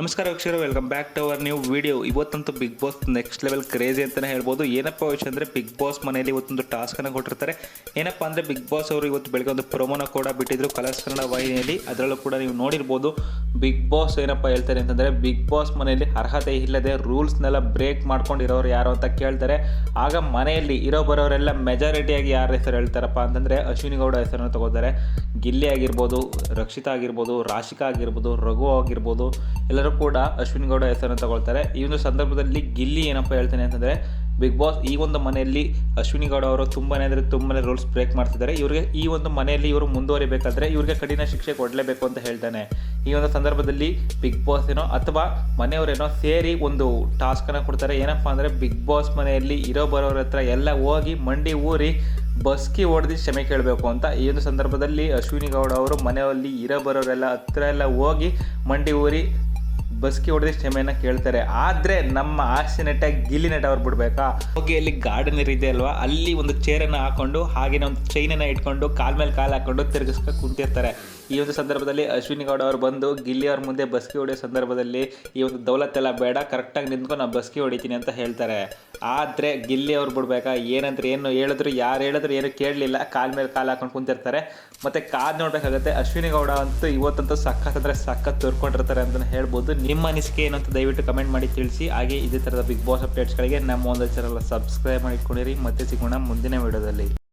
ನಮಸ್ಕಾರ ವೀಕ್ಷಕರು welcome back to our new video ಇವತ್ತಂತೂ Bigg Boss next level crazy ಅಂತಲೇ ಹೇಳ್ಬೋದು. ಏನಪ್ಪ ವಿಷಯ ಅಂದರೆ ಬಿಗ್ ಬಾಸ್ ಮನೆಯಲ್ಲಿ ಇವತ್ತೊಂದು ಟಾಸ್ಕನ್ನು ಕೊಟ್ಟಿರ್ತಾರೆ. ಏನಪ್ಪ ಅಂದರೆ ಬಿಗ್ ಬಾಸ್ ಅವರು ಇವತ್ತು ಬೆಳಗ್ಗೆ ಒಂದು ಪ್ರೊಮೋನ ಕೂಡ ಬಿಟ್ಟಿದ್ರು ಕಲರ್ಸ್ ಕನ್ನಡ ವಾಹಿನಿಯಲ್ಲಿ. ಅದರಲ್ಲೂ ಕೂಡ ನೀವು ನೋಡಿರ್ಬೋದು. ಬಿಗ್ ಬಾಸ್ ಏನಪ್ಪ ಹೇಳ್ತಾರೆ ಅಂತಂದರೆ, ಬಿಗ್ ಬಾಸ್ ಮನೆಯಲ್ಲಿ ಅರ್ಹತೆ ಇಲ್ಲದೆ ರೂಲ್ಸ್ನೆಲ್ಲ ಬ್ರೇಕ್ ಮಾಡ್ಕೊಂಡಿರೋರು ಯಾರು ಅಂತ ಕೇಳ್ತಾರೆ. ಆಗ ಮನೆಯಲ್ಲಿ ಇರೋ ಬರೋರೆಲ್ಲ ಮೆಜಾರಿಟಿಯಾಗಿ ಯಾರ ಹೆಸರು ಹೇಳ್ತಾರಪ್ಪ ಅಂತಂದರೆ, ಅಶ್ವಿನಿ ಗೌಡ ಹೆಸರನ್ನು ತಗೋತಾರೆ. ಗಿಲ್ಲಿ ಆಗಿರ್ಬೋದು, ರಕ್ಷಿತಾ ಆಗಿರ್ಬೋದು, ರಾಶಿಕಾ ಆಗಿರ್ಬೋದು, ರಘು ಆಗಿರ್ಬೋದು, ಎಲ್ಲರೂ ಕೂಡ ಅಶ್ವಿನಿ ಗೌಡ ಹೆಸರನ್ನು ತಗೊಳ್ತಾರೆ. ಈ ಒಂದು ಸಂದರ್ಭದಲ್ಲಿ ಗಿಲ್ಲಿ ಏನಪ್ಪ ಹೇಳ್ತಾನೆ ಅಂತಂದರೆ, ಬಿಗ್ ಬಾಸ್ ಈ ಒಂದು ಮನೆಯಲ್ಲಿ ಅಶ್ವಿನಿ ಗೌಡ ಅವರು ತುಂಬಾ ಅಂದರೆ ತುಂಬನೇ ರೂಲ್ಸ್ ಬ್ರೇಕ್ ಮಾಡ್ತಿದ್ದಾರೆ. ಇವರಿಗೆ ಈ ಒಂದು ಮನೆಯಲ್ಲಿ ಇವರು ಮುಂದುವರಿಬೇಕಾದ್ರೆ ಇವ್ರಿಗೆ ಕಠಿಣ ಶಿಕ್ಷೆ ಕೊಡಲೇಬೇಕು ಅಂತ ಹೇಳ್ತಾನೆ. ಈ ಒಂದು ಸಂದರ್ಭದಲ್ಲಿ ಬಿಗ್ ಬಾಸ್ ಏನೋ ಅಥವಾ ಮನೆಯವರೇನೋ ಸೇರಿ ಒಂದು ಟಾಸ್ಕನ್ನು ಕೊಡ್ತಾರೆ. ಏನಪ್ಪ ಅಂದರೆ ಬಿಗ್ ಬಾಸ್ ಮನೆಯಲ್ಲಿ ಇರೋ ಬರೋರ ಹತ್ರ ಎಲ್ಲ ಹೋಗಿ ಮಂಡಿ ಊರಿ ಬಸ್ಕಿ ಹೊಡೆದು ಕ್ಷಮೆ ಕೇಳಬೇಕು ಅಂತ ಈ ಒಂದು ಸಂದರ್ಭದಲ್ಲಿ ಅಶ್ವಿನಿ ಗೌಡ ಅವರು ಮನೆಯಲ್ಲಿ ಇರೋ ಬರೋರೆಲ್ಲ ಹತ್ರ ಎಲ್ಲ ಹೋಗಿ ಮಂಡಿ ಊರಿ ಬಸ್ಕಿ ಹೊಡೆದ ಕ್ಷಮೆಯನ್ನ ಕೇಳ್ತಾರೆ. ಆದ್ರೆ ನಮ್ಮ ಹಾಸ್ಯ ನಟ ಗಿಲ್ಲಿ ನಟ ಅವ್ರು ಬಿಡ್ಬೇಕಾ? ಹೋಗಿ ಅಲ್ಲಿ ಗಾರ್ಡನ್ ಇದೆ ಅಲ್ವಾ? ಅಲ್ಲಿ ಒಂದು ಚೇರನ್ನು ಹಾಕೊಂಡು, ಹಾಗೇನೆ ಒಂದು ಚೈನನ್ನು ಇಟ್ಕೊಂಡು, ಕಾಲ್ ಮೇಲೆ ಕಾಲು ಹಾಕೊಂಡು ತಿರುಗಿಸ್ಕೊಂಡು ಕುಂತಿರ್ತಾರೆ. ಈ ಒಂದು ಸಂದರ್ಭದಲ್ಲಿ ಅಶ್ವಿನಿ ಗೌಡ ಅವ್ರು ಬಂದು ಗಿಲ್ಲಿ ಅವ್ರ ಮುಂದೆ ಬಸ್ಕಿ ಹೊಡೆಯೋ ಸಂದರ್ಭದಲ್ಲಿ ಈ ಒಂದು ದೌಲತ್ತೆಲ್ಲ ಬೇಡ ಕರೆಕ್ಟಾಗಿ ನಿಂತ್ಕೊಂಡು ನಾನು ಬಸ್ಕಿ ಹೊಡಿತೀನಿ ಅಂತ ಹೇಳ್ತಾರೆ. ಆದರೆ ಗಿಲ್ಲಿ ಅವ್ರು ಬಿಡ್ಬೇಕಾ? ಏನಂದ್ರೆ ಏನು ಹೇಳಿದ್ರು, ಯಾರು ಹೇಳಿದ್ರು, ಏನು ಕೇಳಲಿಲ್ಲ. ಕಾಲ್ ಮೇಲೆ ಕಾಲು ಹಾಕೊಂಡು ಕುಂತಿರ್ತಾರೆ. ಮತ್ತೆ ಕಾದ್ ನೋಡ್ಬೇಕಾಗತ್ತೆ, ಅಶ್ವಿನಿ ಗೌಡ ಅಂತೂ ಇವತ್ತಂತೂ ಸಖತ್ ಅಂದರೆ ಸಖತ್ ತೋರ್ಕೊಂಡಿರ್ತಾರೆ ಅಂತಲೇ ಹೇಳ್ಬೋದು. ನಿಮ್ಮ ಅನಿಸಿಕೆ ಏನು ದಯವಿಟ್ಟು ಕಮೆಂಟ್ ಮಾಡಿ ತಿಳಿಸಿ. ಹಾಗೆ ಇದೇ ಥರದ ಬಿಗ್ ಬಾಸ್ ಅಪ್ಡೇಟ್ಸ್ಗಳಿಗೆ ನಮ್ಮ ಒಂದು ಚಾನಲ್ ಸಬ್ಸ್ಕ್ರೈಬ್ ಮಾಡ್ಕೊಂಡಿರಿ ಮತ್ತೆ ಸಿಗೋಣ ಮುಂದಿನ ವಿಡಿಯೋದಲ್ಲಿ.